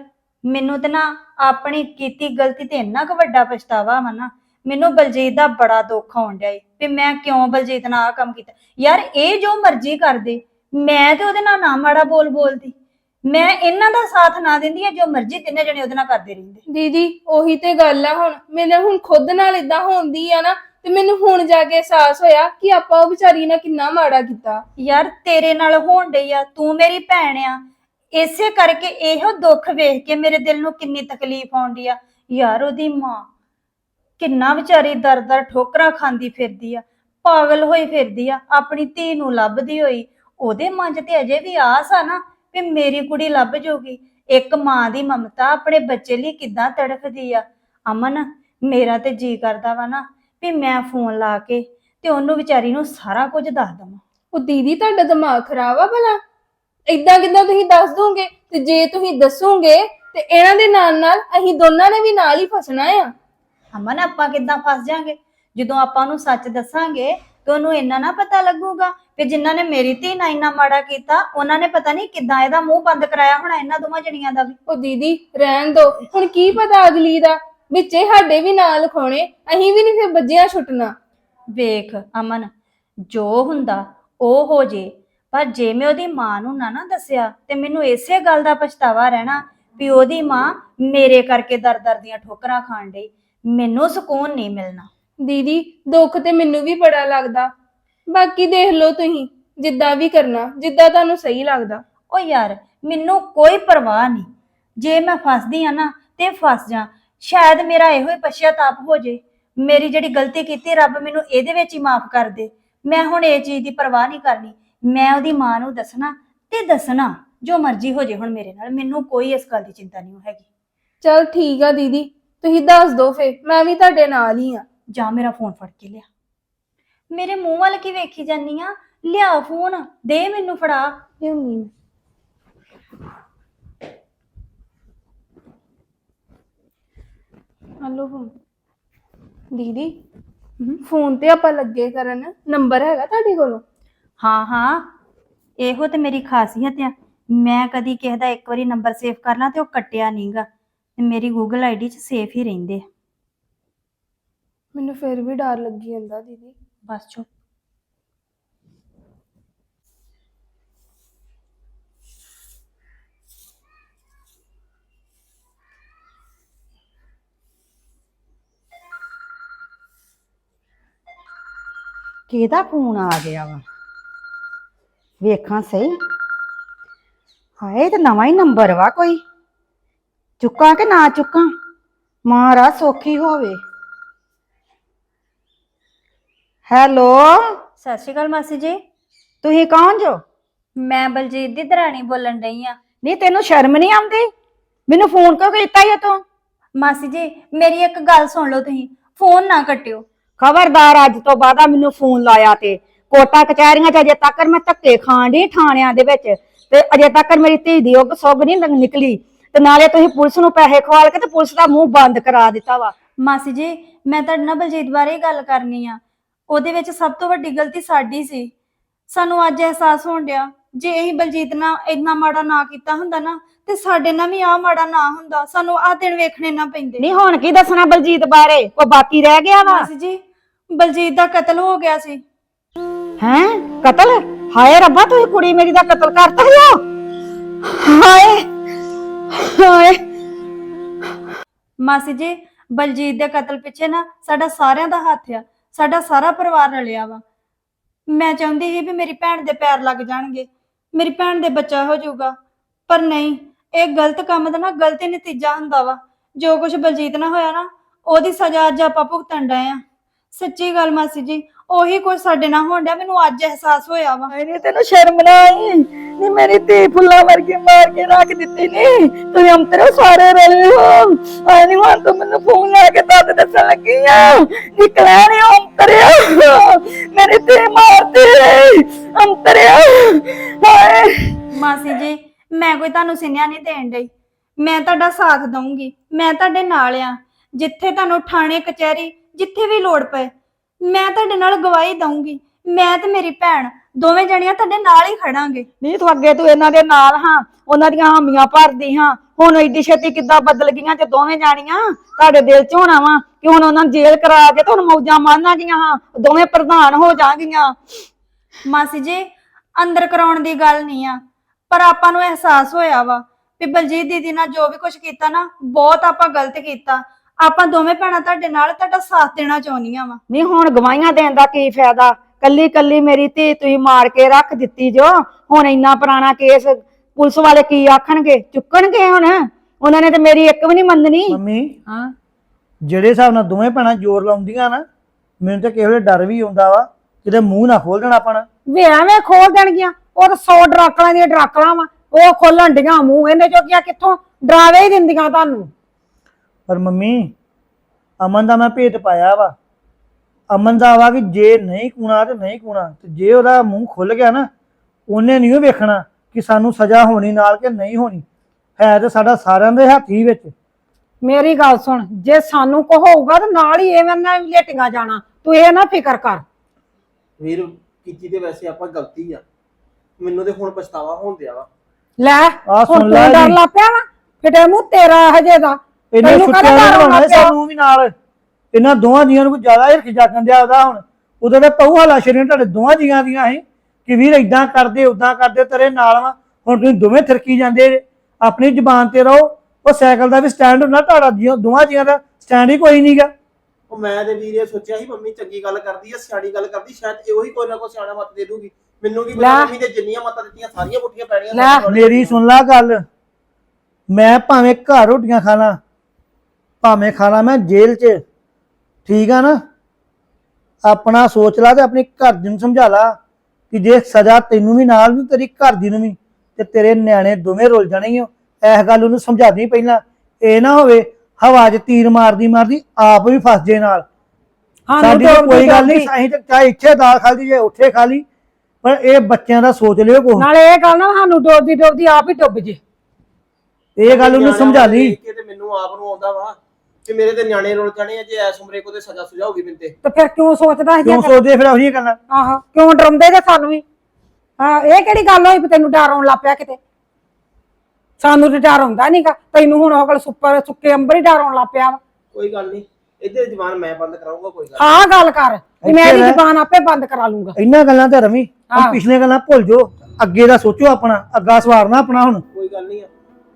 ਮੈਨੂੰ ਤੇ ਨਾ ਆਪਣੀ ਕੀਤੀ ਗਲਤੀ ਤੇ ਇੰਨਾ ਕੁ ਵੱਡਾ ਪਛਤਾਵਾ ਵਾ ਨਾ ਮੈਨੂੰ ਬਲਜੀਤ ਦਾ ਬੜਾ ਦੁੱਖ ਆਉਣ ਡਿਆ ਈ ਵੀ ਮੈਂ ਕਿਉਂ ਬਲਜੀਤ ਨਾਲ ਆ ਕੰਮ ਕੀਤਾ। ਯਾਰ ਇਹ ਜੋ ਮਰਜ਼ੀ ਕਰਦੇ ਮੈਂ ਤੇ ਉਹਦੇ ਨਾਲ ਨਾ ਮਾੜਾ ਬੋਲ ਬੋਲਦੀ। ਮੈਂ ਇਹਨਾਂ ਦਾ ਸਾਥ ਨਾ ਦਿੰਦੀ ਆ ਜੋ ਮਰਜ਼ੀ ਤਿੰਨੇ ਜਣੇ ਉਹਦੇ ਨਾਲ ਕਰਦੇ ਰਹਿੰਦੇ। ਦੀਦੀ ਉਹੀ ਤੇ ਗੱਲ ਆ ਹੁਣ। ਮੈਨੂੰ ਹੁਣ ਖੁਦ ਨਾਲ ਇਦਾਂ ਹੁੰਦੀ ਆ ਨਾ ਤੇ ਮੈਨੂੰ ਹੁਣ ਜਾ ਕੇ ਅਹਿਸਾਸ ਹੋਇਆ ਕਿ ਆਪਾਂ ਉਹ ਵਿਚਾਰੀ ਨਾਲ ਕਿੰਨਾ ਮਾੜਾ ਕੀਤਾ। ਯਾਰ ਤੇਰੇ ਨਾਲ ਹੋਣ ਡਈ ਆ, ਤੂੰ ਮੇਰੀ ਭੈਣ ਆ। ਇਸੇ ਕਰਕੇ ਇਹੋ ਦੁੱਖ ਵੇਖ ਕੇ ਮੇਰੇ ਦਿਲ ਨੂੰ ਕਿੰਨੀ ਤਕਲੀਫ ਆਉਂਦੀ ਆ। ਯਾਰ ਉਹਦੀ ਮਾਂ ਕਿੰਨਾ ਵਿਚਾਰੀ ਦਰ-ਦਰ ਠੋਕਰਾਂ ਖਾਂਦੀ ਫਿਰਦੀ ਆ, ਪਾਗਲ ਹੋਈ ਫਿਰਦੀ ਆ, ਆਪਣੀ ਧੀ ਨੂੰ ਲੱਭਦੀ ਹੋਈ। ਉਹਦੇ ਮਨ 'ਚ ਤੇ ਅਜੇ ਵੀ ਆਸ ਆ ਨਾ ਵੀ ਮੇਰੀ ਕੁੜੀ ਲੱਭ ਜੂਗੀ। ਇੱਕ ਮਾਂ ਦੀ ਮਮਤਾ ਆਪਣੇ ਬੱਚੇ ਲਈ ਕਿੱਦਾਂ ਤੜਫਦੀ ਆ। ਅਮਨ, ਮੇਰਾ ਤੇ ਜੀ ਕਰਦਾ ਵਾ ਨਾ। ਵੀ ਮੈਂ ਫੋਨ ਲਾ ਕੇ ਤੇ ਉਹਨੂੰ ਵਿਚਾਰੀ ਨੂੰ ਸਾਰਾ ਕੁਝ ਦੱਸ ਦਵਾਂ। ਉਹ ਦੀਦੀ ਤੁਹਾਡਾ ਦਿਮਾਗ ਖਰਾਬ ਆ ਭਲਾ। ਇਦਾਂ ਕਿਦਾਂ ਤੁਸੀਂ ਦੱਸ ਦੋਗੇ ਤੇ ਜੇ ਤੁਸੀਂ ਦੱਸੋਗੇ ਤੇ ਇਹਨਾਂ ਦੇ ਨਾਲ ਨਾਲ ਅਸੀਂ ਦੋਨਾਂ ਨੇ ਵੀ ਨਾਲ ਹੀ ਫਸਣਾ ਆ। ਅਮਨ ਆਪਾਂ ਕਿੱਦਾਂ ਫਸ ਜਾਾਂਗੇ? ਜਦੋਂ ਆਪਾਂ ਨੂੰ ਸੱਚ ਦੱਸਾਂਗੇ ਤੇ ਉਹਨੂੰ ਇੰਨਾ ਨਾ ਪਤਾ ਲੱਗੂਗਾ ਕਿ ਜਿਨ੍ਹਾਂ ਨੇ ਮੇਰੀ ਧੀ ਨਾਲ ਇੰਨਾ ਮਾੜਾ ਕੀਤਾ ਉਹਨਾਂ ਨੇ ਪਤਾ ਨਹੀਂ ਕਿੱਦਾਂ ਇਹਦਾ ਮੂੰਹ ਬੰਦ ਕਰਾਇਆ ਹੋਣਾ ਇਹਨਾਂ ਦੋਵਾਂ ਜਣੀਆਂ ਦਾ ਵੀ। ਉਹ ਦੀਦੀ ਰਹਿਣ ਦੋ ਹੁਣ ਕੀ ਪਤਾ ਅਗਲੀ ਦਾ? ਵਿੱਚੇ ਸਾਡੇ ਵੀ ਨਾਲ ਖਾਣੇ ਅਸੀਂ ਵੀ ਨਹੀਂ ਫਿਰ ਬੱਜਿਆ ਛੁੱਟਣਾ। ਵੇਖ ਅਮਨ ਜੋ ਹੁੰਦਾ ਉਹ ਹੋ ਜੇ। ਪਰ ਜੇ ਮੈਂ ਉਹਦੀ ਮਾਂ ਨੂੰ ਨਾ ਨਾ ਦੱਸਿਆ ਤੇ ਮੈਨੂੰ ਇਸੇ ਗੱਲ ਦਾ ਪਛਤਾਵਾ ਰਹਿਣਾ ਵੀ ਉਹਦੀ ਮਾਂ ਮੇਰੇ ਕਰਕੇ ਦਰ-ਦਰ ਦੀਆਂ ਠੋਕਰਾਂ ਖਾਣ ਡਈ। ਮੈਨੂੰ ਸਕੂਨ ਨਹੀਂ ਮਿਲਣਾ। ਦੀਦੀ ਦੁੱਖ ਤੇ ਮੈਨੂੰ ਵੀ ਬੜਾ ਲੱਗਦਾ। ਬਾਕੀ ਦੇਖ ਲਓ ਤੁਸੀਂ ਜਿੱਦਾਂ ਵੀ ਕਰਨਾ ਜਿੱਦਾਂ ਤੁਹਾਨੂੰ ਸਹੀ ਲੱਗਦਾ। ਓ ਯਾਰ ਮੈਨੂੰ ਕੋਈ ਪਰਵਾਹ ਨਹੀਂ। ਜੇ ਮੈਂ ਫਸਦੀ ਆ ਨਾ ਤੇ ਫਸ ਜਾ। ਸ਼ਾਇਦ ਮੇਰਾ ਇਹੋ ਹੀ ਪਛਤਾਪ ਹੋ ਜੇ। ਮੇਰੀ ਜਿਹੜੀ ਗਲਤੀ ਕੀਤੀ ਰੱਬ ਮੈਨੂੰ ਇਹਦੇ ਵਿੱਚ ਹੀ ਮਾਫ ਕਰ ਦੇ। ਮੈਂ ਹੁਣ ਇਹ ਚੀਜ਼ ਦੀ ਪਰਵਾਹ ਨਹੀਂ ਕਰਨੀ। ਮੈਂ ਉਹਦੀ ਮਾਂ ਨੂੰ ਦੱਸਣਾ ਤੇ ਦੱਸਣਾ ਜੋ ਮਰਜ਼ੀ ਹੋ ਜੇ ਹੁਣ ਮੇਰੇ ਨਾਲ। ਮੈਨੂੰ ਕੋਈ ਇਸ ਗੱਲ ਦੀ ਚਿੰਤਾ ਨਹੀਂ ਹੈਗੀ। ਚਲ ਠੀਕ ਆ ਦੀਦੀ ਤੁਸੀਂ ਦੱਸ ਦਿਓ ਫੇ ਮੈਂ ਵੀ ਤੁਹਾਡੇ ਨਾਲ ਹੀ ਆ। ਜਾਂ ਮੇਰਾ ਫੋਨ ਫੜ ਕੇ ਲਿਆ। ਮੇਰੇ ਮੂੰਹ ਵੱਲ ਕੀ ਵੇਖੀ ਜਾਨੀ ਆ? ਲਿਆ ਫੋਨ ਦੇ ਮੈਨੂੰ ਫੜਾ। ਲਿਆਉਣੀ ਮੈਂ। ਹਲੋ ਫੋਨ ਦੀਦੀ ਫੋਨ ਤੇ ਆਪਾਂ ਲੱਗੇ ਕਰਨ। ਨੰਬਰ ਹੈਗਾ ਤੁਹਾਡੇ ਕੋਲ? ਹਾਂ ਹਾਂ। ਇਹੋ ਤੇ ਮੇਰੀ ਖਾਸੀਅਤ ਆ। ਮੈਂ ਕਦੀ ਕਿਸੇ ਦਾ ਇੱਕ ਵਾਰੀ ਨੰਬਰ ਸੇਵ ਕਰ ਲਾਂ ਤੇ ਉਹ ਕੱਟਿਆ ਨਹੀਂਗਾ। ਤੇ ਮੇਰੀ ਗੂਗਲ ਆਈਡੀ 'ਚ ਸੇਫ ਹੀ ਰਹਿੰਦੇ ਆ। ਮੈਨੂੰ ਫਿਰ ਵੀ ਡਰ ਲੱਗੀ ਜਾਂਦਾ ਦੀਦੀ। ਬਸ ਚੁੱਪ। ਕਿਹਦਾ ਫੋਨ ਆ ਗਿਆ ਵਾ? ਵੇਖਾਂ ਸਹੀ। ਹਾਏ ਤਾਂ ਨਵਾਂ ਹੀ ਨੰਬਰ ਵਾ ਕੋਈ। ਚੁੱਕਾਂ ਕਿ ਨਾ ਚੁੱਕਾਂ? ਮਹਾਰਾਜ ਸੌਖੀ ਹੋਵੇ। ਹੈਲੋ? ਸਤਿ ਸ਼੍ਰੀ ਅਕਾਲ ਮਾਸੀ ਜੀ। ਤੁਸੀਂ ਕੌਣ ਜੋ? ਮੈਂ ਬਲਜੀਤ ਦੀ ਦਰਾਣੀ ਬੋਲਣ ਡਈ ਆ। ਨਹੀਂ ਤੈਨੂੰ ਸ਼ਰਮ ਨਹੀਂ ਆਉਂਦੀ? ਮੈਨੂੰ ਫੋਨ ਕਿਉਂ ਕੀਤਾ ਈ ਤੂੰ ਮਾਸੀ ਜੀ ਮੇਰੀ ਇੱਕ ਗੱਲ ਸੁਣ ਲਓ ਤੁਸੀਂ। ਫੋਨ ਨਾ ਕੱਟਿਓ। ਖਬਰਦਾਰ ਅੱਜ ਤੋਂ ਬਾਅਦ ਮੈਨੂੰ ਫੋਨ ਲਾਇਆ ਤੇ। ਕੋਟਾ ਕਚਹਿਰੀਆਂ ਚ ਅਜੇ ਤੱਕ ਮੈਂ ਧੱਕੇ ਖਾਣ ਦੀ ਥਾਣਿਆਂ ਦੇ ਵਿੱਚ। ਤੇ ਅਜੇ ਤੱਕ ਮੇਰੀ ਧੀ ਦੀ ਉਹ ਸੁੱਗ ਨਹੀਂ ਲੰਘ- ਨਿਕਲੀ। ਤੇ ਨਾਲੇ ਤੁਸੀਂ ਪੁਲਿਸ ਨੂੰ ਪੈਸੇ ਖਵਾਲ ਕੇ ਤੇ ਪੁਲਿਸ ਦਾ ਮੂੰਹ ਬੰਦ ਕਰਾ ਦਿੱਤਾ ਵਾ। ਮਾਸੀ ਜੀ ਮੈਂ ਤੁਹਾਡੇ ਨਾਲ ਬਲਜੀਤ ਬਾਰੇ ਹੀ ਗੱਲ ਕਰਨੀ ਆ। ਉਹਦੇ ਵਿੱਚ ਸਭ ਤੋਂ ਵੱਡੀ ਗਲਤੀ ਸਾਡੀ ਸੀ। ਸਾਨੂੰ ਅੱਜ ਅਹਿਸਾਸ ਹੋਣ ਡਿਆ। ਜੇ ਅਸੀਂ ਬਲਜੀਤ ਨਾਲ ਇੰਨਾ ਮਾੜਾ ਨਾ ਕੀਤਾ ਹੁੰਦਾ ਨਾ ਤੇ ਸਾਡੇ ਨਾਲ ਵੀ ਆ ਮਾੜਾ ਨਾ ਹੁੰਦਾ। ਸਾਨੂੰ ਆ ਦਿਨ ਵੇਖਣੇ ਨਾ ਪੈਂਦੇ। ਨਹੀਂ ਹੁਣ ਕੀ ਦੱਸਣਾ ਬਲਜੀਤ ਬਾਰੇ? ਕੋਈ ਬਾਕੀ ਰਹਿ ਗਿਆ ਵਾ। ਮਾਸੀ ਜੀ ਬਲਜੀਤ ਦਾ ਕਤਲ ਹੋ ਗਿਆ ਸੀ। ਹੈਂ? ਕਤਲ? ਹਾਏ ਰੱਬਾ ਤੁਸੀਂ ਕੁੜੀ ਮੇਰੀ ਦਾ ਕਤਲ ਕਰਤਾ ਯਾ ਹਾਏ ਹਾਏ। ਮਾਸੀ ਜੀ ਬਲਜੀਤ ਦੇ ਕਤਲ ਪਿੱਛੇ ਨਾ ਸਾਡਾ ਸਾਰਿਆਂ ਦਾ ਹੱਥ ਆ। ਸਾਡਾ ਸਾਰਾ ਪਰਿਵਾਰ ਰਲਿਆ ਵਾ। ਮੈਂ ਚਾਹੁੰਦੀ ਸੀ ਵੀ ਮੇਰੀ ਭੈਣ ਦੇ ਪੈਰ ਲੱਗ ਜਾਣਗੇ। ਮੇਰੀ ਭੈਣ ਦੇ ਬੱਚਾ ਹੋ ਜਾਊਗਾ। ਪਰ ਨਹੀਂ ਇਹ ਗਲਤ ਕੰਮ ਦਾ ਨਾ ਗਲਤ ਨਤੀਜਾ ਹੁੰਦਾ ਵਾ। ਜੋ ਕੁਝ ਬਲਜੀਤ ਨਾਲ ਹੋਇਆ ਨਾ ਉਹਦੀ ਸਜ਼ਾ ਅੱਜ ਆਪਾਂ ਭੁਗਤਣ ਡਏ ਆ। ਸੱਚੀ ਗੱਲ ਮਾਸੀ ਜੀ ਉਹੀ ਕੁਝ ਸਾਡੇ ਨਾਲ ਹੋਣ ਡਿਆ ਮੈਨੂੰ ਅੱਜ ਅਹਿਸਾਸ ਹੋਇਆ ਵਾ। ਹਾਏ ਨੀ ਤੈਨੂੰ ਸ਼ਰਮ ਨਾ ਆਈ? ਨੀ ਮੇਰੀ ਧੀ ਫੁੱਲਾਂ ਵਰਗੀ ਮਾਰ ਕੇ ਰੱਖ ਦਿੱਤੀ ਨੀ। ਤੁਸੀਂ ਅੰਤਰੇ ਸਾਰੇ ਰਲੇ ਹੋ। ਆਏ ਨੀ ਹੁਣ ਤੂੰ ਮੈਨੂੰ ਫੋਨ ਲਾ ਕੇ ਦੱਸ ਦੱਸਣ ਲੱਗੀ ਆ। ਨਿਕਲਿਆ ਨੀ ਅੰਤਰਿਆ। ਮੇਰੀ ਧੀ ਮਾਰਤੀ ਅੰਤਰਿਆ। ਹਾਏ। ਮਾਸੀ ਜੀ ਮੈਂ ਕੋਈ ਤੁਹਾਨੂੰ ਸਿਨਿਆ ਨਹੀਂ ਦੇਣ ਡਈ। ਮੈਂ ਤੁਹਾਡਾ ਸਾਥ ਦਊਂਗੀ। ਮੈਂ ਤੁਹਾਡੇ ਨਾਲ ਆ। ਜਿੱਥੇ ਤੁਹਾਨੂੰ ਥਾਣੇ ਕਚਹਿਰੀ ਜਿੱਥੇ ਵੀ ਲੋੜ ਪਏ। ਮੈਂ ਤੁਹਾਡੇ ਨਾਲ ਗਵਾਹੀ ਦਊਂਗੀ। ਮੈਂ ਤੇ ਮੇਰੀ ਭੈਣ ਦੋਵੇਂ ਜਣੀਆਂ ਤੁਹਾਡੇ ਨਾਲ ਹੀ ਖੜਾਂਗੇ। ਨਹੀਂ ਤੂੰ ਅੱਗੇ ਤੂੰ ਇਹਨਾਂ ਦੇ ਨਾਲ ਹਾਂ। ਉਹਨਾਂ ਦੀਆਂ ਹਾਮੀਆਂ ਭਰਦੀ ਹਾਂ। ਹੁਣ ਐਡੀ ਛੇਤੀ ਕਿੱਦਾਂ ਬਦਲ ਗਈਆਂ ਜੇ ਦੋਵੇਂ ਜਾਣੀਆਂ? ਤੁਹਾਡੇ ਦਿਲ 'ਚ ਹੋਣਾ ਵਾ ਕਿ ਹੁਣ ਉਹਨਾਂ ਨੂੰ ਜੇਲ੍ਹ ਕਰਾ ਕੇ ਤੇ ਹੁਣ ਮੌਜਾਂ ਮਾਰਨਾਗੀਆਂ ਹਾਂ। ਦੋਵੇਂ ਪ੍ਰਧਾਨ ਹੋ ਜਾਣਗੀਆਂ। ਮਾਸੀ ਜੀ ਅੰਦਰ ਕਰਾਉਣ ਦੀ ਗੱਲ ਨਹੀਂ ਆ। ਪਰ ਆਪਾਂ ਨੂੰ ਅਹਿਸਾਸ ਹੋਇਆ ਵਾ ਵੀ ਬਲਜੀਤ ਦੀਦੀ ਨਾਲ ਜੋ ਵੀ ਕੁਝ ਕੀਤਾ ਨਾ ਬਹੁਤ ਆਪਾਂ ਗਲਤ ਕੀਤਾ। ਆਪਾਂ ਦੋਵੇਂ ਭੈਣਾਂ ਤੁਹਾਡੇ ਨਾਲ ਤੁਹਾਡਾ ਸਾਥ ਦੇਣਾ ਚਾਹੁੰਦੀਆਂ ਵਾ। ਨਹੀਂ ਹੁਣ ਗਵਾਹੀਆਂ ਦੇਣ ਦਾ ਕੀ ਫਾਇਦਾ? ਕੱਲੀ ਕੱਲੀ ਮੇਰੀ ਧੀ ਤੁਸੀਂ ਮਾਰ ਕੇ ਰੱਖ ਦਿੱਤੀ ਜੋ। ਹੁਣ ਇੰਨਾ ਪੁਰਾਣਾ ਕੇਸ ਪੁਲਿਸ ਵਾਲੇ ਕੀ ਆਖਣਗੇ? ਚੁੱਕਣਗੇ ਹੁਣ? ਉਹਨਾਂ ਨੇ ਤੇ ਮੇਰੀ ਇੱਕ ਵੀ ਨਹੀਂ ਮੰਨਣੀ। ਮੰਮੀ ਹਾਂ। ਜਿਹੜੇ ਹਿਸਾਬ ਨਾਲ ਦੋਵੇਂ ਭੈਣਾਂ ਜ਼ੋਰ ਲਾਉਂਦੀਆਂ ਨਾ ਮੈਨੂੰ ਤਾਂ ਕਿਸੇ ਵੇਲੇ ਡਰ ਵੀ ਆਉਂਦਾ ਵਾ। ਕਿਤੇ ਮੂੰਹ ਨਾ ਖੋਲ ਦੇਣਾ ਆਪਣਾ ਵੇ ਐਵੇਂ ਖੋਲ ਦੇਣਗੀਆਂ। ਉਹ ਤਾਂ 100 ਡਰਾਕਲਾਂ ਦੀਆਂ ਡਰਾਕਲਾਂ ਵਾ। ਉਹ ਖੋਲਣ ਡੀਆਂ ਮੂੰਹ। ਇਹਨੇ ਚੋਕੀਆਂ ਕਿੱਥੋਂ ਡਰਾਵੇ ਹੀ ਦਿੰਦੀਆਂ ਤੁਹਾਨੂੰ? ਪਰ ਮੰਮੀ ਅਮਨ ਦਾ ਮੈਂ ਭੇਤ ਪਾਇਆ ਵਾ। ਅਮਨ ਦਾ ਵਾ ਕਿ ਜੇ ਨਹੀਂ ਕੂਣਾ ਤੇ ਨਹੀਂ ਕੂਣਾ ਤੇ ਜੇ ਉਹਦਾ ਮੂੰਹ ਖੁੱਲ ਗਿਆ ਨਾ ਉਹਨੇ ਨਹੀਂ ਉਹ ਵੇਖਣਾ ਕਿ ਸਾਨੂੰ ਸਜ਼ਾ ਹੋਣੀ ਨਾਲ ਕਿ ਨਹੀਂ ਹੋਣੀ। ਹੈ ਤੇ ਸਾਡਾ ਸਾਰਿਆਂ ਦੇ ਹੱਥ ਹੀ ਵਿੱਚ। ਮੇਰੀ ਗੱਲ ਸੁਣ ਜੇ ਸਾਨੂੰ ਕੋ ਹੋਊਗਾ ਤਾਂ ਨਾਲ ਹੀ ਐਵੇਂ ਨਾ ਲੇਟੀਆਂ ਜਾਣਾ। ਤੂੰ ਇਹ ਨਾ ਫਿਕਰ ਕਰ। ਵੀਰ ਕੀਤੀ ਤੇ ਵੈਸੇ ਆਪਾਂ ਗਲਤੀ ਆ। ਮੈਨੂੰ ਤੇ ਹੁਣ ਪਛਤਾਵਾ ਹੋਣ ਦਿਆ ਵਾ। ਲੈ ਆਹ ਸੁਣ ਲੈ ਡਰ ਜੀ। ਲਾ ਪਿਆ ਵਾ? ਫਿਟੇ ਮੂੰਹ ਤੇਰਾ ਹਜੇ ਦਾ। ਇਹਨੇ ਤੈਨੂੰ ਛੁੱਟਿਆ ਕਾਹਦਾ ਆਉਣਾ ਪਿਆ? ਸਾਨੂੰ ਵੀ ਨਾਲ ਇਹਨਾਂ ਦੋਵਾਂ ਜੀਆਂ ਨੂੰ ਕੋਈ ਜ਼ਿਆਦਾ ਹਿਰਖ ਜਾਗਣ ਦਿਆ ਉਹਦਾ ਹੁਣ ਉਦੋਂ ਤੇ ਪਹੂ ਹਾਲਾ ਸ਼ਰੀਆਂ ਤੁਹਾਡੇ ਦੋਵਾਂ ਜੀਆਂ ਦੀਆਂ ਸੀ ਕਿ ਵੀਰ ਇਦਾਂ ਕਰਦੇ ਉਦਾਂ ਕਰਦੇ ਤੇਰੇ ਨਾਲ ਵਾ ਹੁਣ ਤੁਸੀਂ ਦੋਵੇਂ ਥਰਕੀ ਜਾਂਦੇ ਜੇ। ਆਪਣੀ ਜ਼ੁਬਾਨ ਤੇ ਰਹੋ ਉਹ ਸਾਈਕਲ ਦਾ ਵੀ ਸਟੈਂਡ ਹੁੰਦਾ ਤੁਹਾਡਾ ਜੀਆਂ- ਦੋਵਾਂ ਜੀਆਂ ਦਾ ਸਟੈਂਡ ਹੀ ਕੋਈ ਨਹੀਂਗਾ ਉਹ ਮੈਂ ਤੇ ਵੀਰ ਇਹ ਸੋਚਿਆ ਸੀ ਮੰਮੀ ਚੰਗੀ ਗੱਲ ਕਰਦੀ ਆ ਸਿਆਣੀ ਗੱਲ ਕਰਦੀ ਸ਼ਾਇਦ ਇਹੋ ਹੀ ਕੋਈ ਨਾ ਕੋਈ ਸਿਆਣਾ ਮਤ ਦੇ ਦੂਗੀ ਮੈਨੂੰ ਕੀ ਲੈ। ਪਤਾ ਮੰਮੀ ਦੇ ਜਿੰਨੀਆਂ ਮਤਾਂ ਦਿੱਤੀਆਂ ਸਾਰੀਆਂ ਪੁੱਠੀਆਂ ਪੈਣੀਆਂ ਲੈ। ਮੇਰੀ ਸੁਣ ਲੈ ਗੱਲ ਮੈਂ ਭਾਵੇਂ ਘਰ ਰੋਟੀਆਂ ਖਾਣਾ ਭਾਵੇਂ ਖਾਣਾ ਮੈਂ ਜੇਲ੍ਹ 'ਚ। ਠੀਕ ਆ ਨਾ? ਆਪਣਾ ਸੋਚ ਲਾ ਤੇ ਆਪਣੀ ਘਰ ਦੀ ਨੂੰ ਸਮਝਾ ਲਾ ਕਿ ਜੇ ਸਜ਼ਾ ਤੈਨੂੰ ਵੀ ਨਾਲ ਵੀ ਤੇਰੀ ਘਰ ਦੀ ਨੂੰ ਵੀ ਤੇ ਤੇਰੇ ਨਿਆਣੇ ਦੋਵੇਂ ਰੁੱਲ ਜਾਣੇ ਹੀ ਇਸ ਗੱਲ ਉਹਨੂੰ ਸਮਝਾ ਦੀ ਪਹਿਲਾਂ। ਇਹ ਨਾ ਹੋਵੇ ਹਵਾ 'ਚ ਤੀਰ ਮਾਰਦੀ ਮਾਰਦੀ ਆਪ ਵੀ ਫਸ ਜੇ ਨਾਲ। ਸਾਡੀ ਤਾਂ ਕੋਈ ਗੱਲ ਨਹੀਂ ਅਸੀਂ ਤਾਂ ਚਾਹੇ ਇੱਥੇ ਦਾਲ ਖਾ ਲਈ ਜੇ ਉੱਥੇ ਖਾ ਲਈ ਪਰ ਇਹ ਬੱਚਿਆਂ ਦਾ ਸੋਚ ਲਿਓ ਕੋ ਨਾਲੇ ਇਹ ਗੱਲ ਨਾ ਸਾਨੂੰ ਡੋਬਦੀ ਡੋਬਦੀ ਆਪ ਹੀ ਡੁੱਬ ਜੇ। ਇਹ ਗੱਲ ਉਹਨੂੰ ਸਮਝਾ ਲਈ ਤੇ ਮੈਨੂੰ ਆਪ ਨੂੰ ਆਉਂਦਾ ਵਾ। ਕਿ ਮੇਰੇ ਤੇ ਨਿਆਣੇ ਰੁੱਲ ਜਾਣੇ ਆ ਜੇ ਐਸ ਉਮਰੇ ਕੋ ਤੇ ਸਜ਼ਾ ਸੁਝਾ ਹੋਗੀ ਮੈਨੂੰ ਤੇ। ਤੇ ਫਿਰ ਕਿਉਂ ਸੋਚਦਾ ਸੀ ਕਿਉਂ ਜੇ ਸੋਚਦੇ ਫਿਰ ਉਹੀ ਗੱਲਾਂ? ਆਹੋ ਕਿਉਂ ਡਰਾਉਂਦੇ ਜੇ ਸਾਨੂੰ ਵੀ? ਹਾਂ ਇਹ ਕਿਹੜੀ ਗੱਲ ਹੋਈ ਵੀ ਤੈਨੂੰ ਡਰ ਆਉਣ ਲੱਗ ਪਿਆ ਕਿਤੇ? ਸਾਨੂੰ ਤੇ ਡਰ ਆਉਂਦਾ ਨਹੀਂਗਾ ਤੈਨੂੰ ਹੁਣ ਅਗਲ ਸੁੱਪਰ ਸੁੱਕੇ ਅੰਬਰ ਹੀ ਡਰ ਆਉਣ ਲੱਗ ਪਿਆ ਵਾ। ਕੋਈ ਗੱਲ ਨਹੀਂ ਇਹਦੇ ਜ਼ਬਾਨ ਮੈਂ ਬੰਦ ਕਰਾਉਂਗਾ ਕੋਈ ਗੱਲ ਹਾਂ ਗੱਲ ਕਰ। ਵੀ ਮੈਂ ਇਹਦੀ। ਜ਼ਬਾਨ ਆਪੇ ਬੰਦ ਕਰਾ ਲੂੰਗਾ। ਇੰਨਾ ਗੱਲਾਂ ਤੇ ਰਵੀ ਆਹੋ। ਪਿਛਲੀਆਂ ਗੱਲਾਂ ਭੁੱਲ ਜਾਓ। ਅੱਗੇ ਦਾ ਸੋਚੋ ਆਪਣਾ ਅੱਗਾ ਸਵਾਰਨਾ ਆਪਣਾ ਹੁਣ। ਕੋਈ ਗੱਲ ਨਹੀਂ ਆ।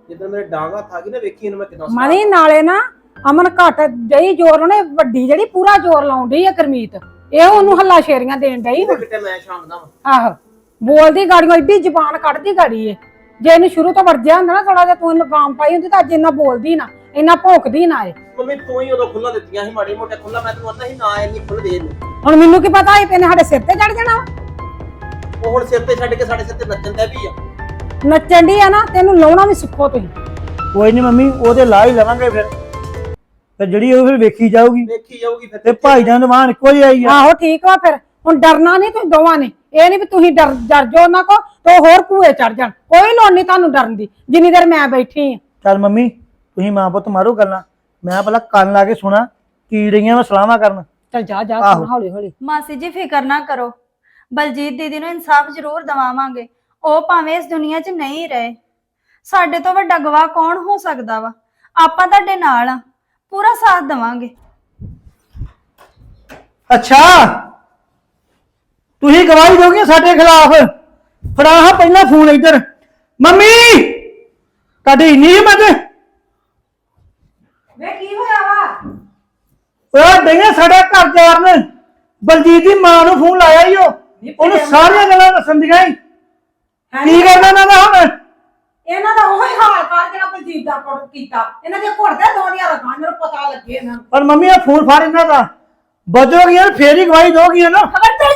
ਜਿੱਦਾਂ ਮੇਰੇ ਡਾਂਗਾ ਥਾ ਗਈ ਨਾ ਵੇਖੀ ਇਹਨੂੰ ਮੈਂ ਕਿਦਾਂ ਮਨੀ ਨਾਲੇ ਨਾ ਅਮਨ ਘੱਟ ਜਈ ਜ਼ੋਰ ਲਾਉਣੇ ਵੱਡੀ ਜਿਹੜੀ ਪੂਰਾ ਜ਼ੋਰ ਲਾਉਂਦੀ ਆ ਕਰਮੀਤ ਇਹ ਉਹਨੂੰ ਹੱਲਾ ਸ਼ੇਰੀਆਂ ਦੇਣ ਡਈ ਵਾ। ਕਿਤੇ ਮੈਂ ਸ਼ਾਮ ਦਾ ਵਾਂ। ਆਹੋ ਬੋਲਦੀ ਗਾੜੀਆਂ ਏਡੀ ਜ਼ਬਾਨ ਕੱਢਦੀ ਗਾੜੀ ਏ ਜੇ ਇਹਨੂੰ ਸ਼ੁਰੂ ਤੋਂ ਵਰਜਿਆ ਹੁੰਦਾ ਨਾ ਥੋੜਾ ਜਿਹਾ ਤੂੰ ਇਹਨੂੰ ਗਾਮ ਪਾਈ ਹੁੰਦੀ ਤਾਂ ਅੱਜ ਇੰਨਾ ਬੋਲਦੀ ਨਾ ਇੰਨਾ ਭੌਂਕਦੀ ਨਾ ਏ ਮੰਮੀ ਤੂੰ ਹੀ ਉਦੋਂ ਖੁੱਲਾ ਦਿੱਤੀਆਂ ਸੀ ਮਾੜੀ ਮੋਟਾ ਖੁੱਲਾ ਮੈਂ ਤੈਨੂੰ ਆਂਦਾ ਸੀ ਨਾ ਇੰਨੀ ਖੁੱਲ ਦੇ ਇਹਨੂੰ ਹੁਣ ਮੈਨੂੰ ਕੀ ਪਤਾ ਇਹ ਪੈਨੇ ਸਾਡੇ ਸਿਰ ਤੇ ਚੜ ਜਾਣਾ ਵਾ। ਉਹ ਹੁਣ ਸਿਰ ਤੇ ਛੱਡ ਕੇ ਸਾਡੇ ਸਿਰ ਤੇ ਨੱਚਣ ਦਾ ਵੀ ਆ ਨੱਚਣ ਦੀ ਆ ਨਾ ਤੈਨੂੰ ਲਾਉਣਾ ਵੀ ਸਿੱਖੋ ਤੁਸੀਂ ਕੋਈ ਨਹੀਂ ਮੰਮੀ ਉਹਦੇ ਲਾ ਹੀ ਲਵਾਂਗੇ ਫਿਰ ਤੇ ਜਿਹੜੀ ਉਹ ਫਿਰ ਵੇਖੀ ਜਾਊਗੀ। ਵੇਖੀ ਜਾਊਗੀ ਫਿਰ ਤੇ ਭਾਈ ਜਾਨ ਵਾਹਨ ਇੱਕੋ ਹੀ ਆਈ ਆ। ਆਹੋ ਠੀਕ ਵਾ ਫਿਰ। ਹੁਣ ਡਰਨਾ ਨਹੀਂ ਤੁਸੀਂ ਦੋਵਾਂ ਨੇ। ਇਹ ਨਹੀਂ ਵੀ ਤੁਸੀਂ ਡਰ ਡਰ ਜਾਓ ਉਹਨਾਂ ਕੋ ਤੇ ਉਹ ਹੋਰ ਭੂਏ ਚੜ ਜਾਣ। ਕੋਈ ਲੋੜ ਨਹੀਂ ਤੁਹਾਨੂੰ ਡਰਨ ਦੀ ਜਿੰਨੀ ਦੇਰ ਮੈਂ ਬੈਠੀ ਆ। ਚੱਲ ਮੰਮੀ ਤੁਸੀਂ ਮਾਂ ਪੁੱਤ ਮਾਰੋ ਗੱਲਾਂ। ਮੈਂ ਪਹਿਲਾਂ ਕੰਨ ਲਾ ਕੇ ਸੁਣਾ ਕੀ ਰਹੀਆਂ ਮੈਂ ਸਲਾਹਾਂ ਕਰਨ। ਚੱਲ ਜਾ ਜਾ ਆਹੋ। ਹੌਲੀ ਹੌਲੀ ਮਾਸੀ ਜੀ ਫਿਕਰ ਨਾ ਕਰੋ। ਬਲਜੀਤ ਦੀਦੀ ਨੂੰ ਇਨਸਾਫ ਜ਼ਰੂਰ ਦਿਵਾਵਾਂਗੇ। ਉਹ ਭਾਵੇਂ ਇਸ ਦੁਨੀਆ 'ਚ ਨਹੀਂ ਰਹੇ। ਸਾਡੇ ਤੋਂ ਵੱਡਾ ਗਵਾਹ ਕੌਣ ਹੋ ਸਕਦਾ ਵਾ? ਆਪਾਂ ਤੁਹਾਡੇ ਨਾਲ ਆ। ਪੂਰਾ ਸਾਥ ਦੇਵਾਂਗੇ। ਅੱਛਾ। ਤੁਸੀਂ ਗਵਾਹੀ ਦੋਗੇ ਸਾਡੇ ਖਿਲਾਫ? ਫੜਾ ਹਾਂ ਪਹਿਲਾਂ ਫੋਨ ਇੱਧਰ। ਮੰਮੀ! ਤੁਹਾਡੀ ਇੰਨੀ ਹਿੰਮਤ? ਵੇ ਕੀ ਹੋਇਆ ਵਾ? ਉਹ ਡਈਆਂ ਸਾਡਾ ਘਰ ਜਾਰਨ। ਬਲਜੀਤ ਦੀ ਮਾਂ ਨੂੰ ਫੋਨ ਲਾਇਆ ਈ ਉਹ। ਉਹਨੂੰ ਸਾਰੀਆਂ ਗੱਲਾਂ ਦੱਸਣ ਦੀਆਂ ਹੀ ਕੀ ਕਰਨਾ ਇਹਨਾਂ ਦਾ ਹੁਣ? ਇਹਨਾਂ ਦਾ ਉਹੀ ਹਾਲ ਕਰ ਜਿਹੜਾ ਬਲਜੀਤ ਦਾ ਕੋਟ ਕੀਤਾ। ਇਹਨਾਂ ਦੇ ਘੁੱਟਦੇ ਦੋਨੀਆਂ ਰਖਾਂ ਮੈਨੂੰ ਪਤਾ ਲੱਗੇ ਇਹਨਾਂ ਪਰ ਮੰਮੀ ਇਹ ਫੂਲ ਫਾਰ ਇਹਨਾਂ ਦਾ। ਬਚੋਗੇ ਯਾਰ ਫੇਰ ਹੀ ਗਵਾਹੀ ਦੋਗੀ ਨਾ। ਖਬਰ ਤੇ